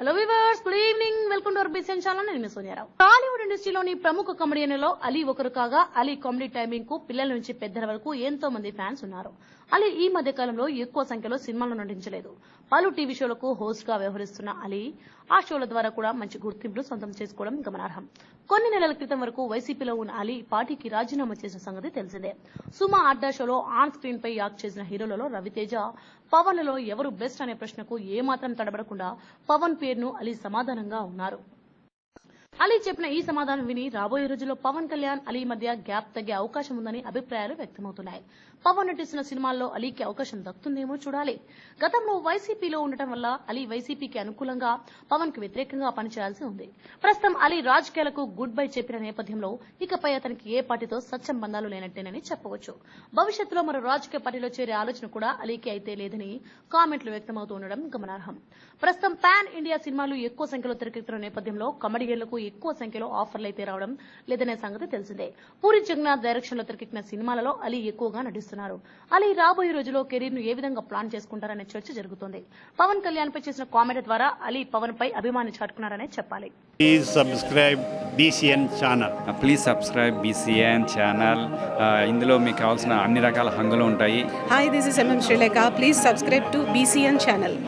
Hello viewers good evening welcome to our channel నేను మీ సోనియారావు టాలీవుడ్ ఇండస్ట్రీలోని ప్రముఖ కమెడియన్లలో అలీ ఒకరు కాగా అలీ కామెడీ టైమింగ్కు పిల్లల నుంచి పెద్దల వరకు ఎంతో మంది ఫ్యాన్స్ ఉన్నారు. అలీ ఈ మధ్య కాలంలో ఎక్కువ సంఖ్యలో సినిమాల్లో నటించలేదు. పలు టీవీ షోలకు హోస్ట్గా వ్యవహరిస్తున్న అలీ ఆ షోల ద్వారా కూడా మంచి గుర్తింపును సొంతం చేసుకోవడం గమనార్హం. కొన్ని నెలల క్రితం వరకు వైసీపీలో ఉన్న అలీ పార్టీకి రాజీనామా చేసిన సంగతి తెలిసిందే. సుమా అడ్డా షోలో ఆన్ స్క్రీన్ పై యాక్ట్ చేసిన హీరోలలో రవితేజ పవన్లలో ఎవరు బెస్ట్ అనే ప్రశ్నకు ఏమాత్రం తడబడకుండా పవన్ పేరును అలీ సమాధానంగా ఉన్నారు. అలీ చెప్పిన ఈ సమాధానం విని రాబోయే రోజుల్లో పవన్ కళ్యాణ్ అలీ మధ్య గ్యాప్ తగ్గే అవకాశం ఉందని అభిప్రాయాలు వ్యక్తమవుతున్నాయి. పవన్ నటిస్తున్న సినిమాల్లో అలీకి అవకాశం దక్కుతుందేమో చూడాలి. గతంలో వైసీపీలో ఉండటం వల్ల అలీ వైసీపీకి అనుకూలంగా పవన్కు వ్యతిరేకంగా పనిచేయాల్సి ఉంది. ప్రస్తుతం అలీ రాజకీయాలకు గుడ్ బై చెప్పిన నేపథ్యంలో ఇకపై అతనికి ఏ పార్టీతో సత్సంబంధాలు లేనట్టేనని చెప్పవచ్చు. భవిష్యత్తులో మరో రాజకీయ పార్టీలో చేరే ఆలోచన కూడా అలీకి అయితే లేదని కామెంట్లు వ్యక్తమవుతూ ఉండడం గమనార్హం. ప్రస్తుతం పాన్ ఇండియా సినిమాలు ఎక్కువ సంఖ్యలో తెరకెక్కుతున్న నేపథ్యంలో కమెడియన్లకు ఎక్కువ సంఖ్యలో ఆఫర్లు అయితే రావడం లేదనే సంగతి తెలిసిందే పూరి జగన్నాథ్ డైరెక్షన్లో తెరకెక్కిన సినిమాలలో అలీ ఎక్కువగా నటిస్తున్నారు అలీ రాబోయే రోజుల్లో కెరీర్ను ఏ విధంగా ప్లాన్ చేసుకుంటారనే చర్చ జరుగుతోంది పవన్ కళ్యాణ్ పై చేసిన కామెంట్ ద్వారా అలీ పవన్ పై అభిమాని చాటుకున్నారనే చెప్పాలి Please subscribe BCN channel. Please subscribe BCN channel ఇందులో మీకు కావాల్సిన అన్ని రకాల హంగులు ఉంటాయి this is MM Sri Lanka. Please subscribe to BCN channel.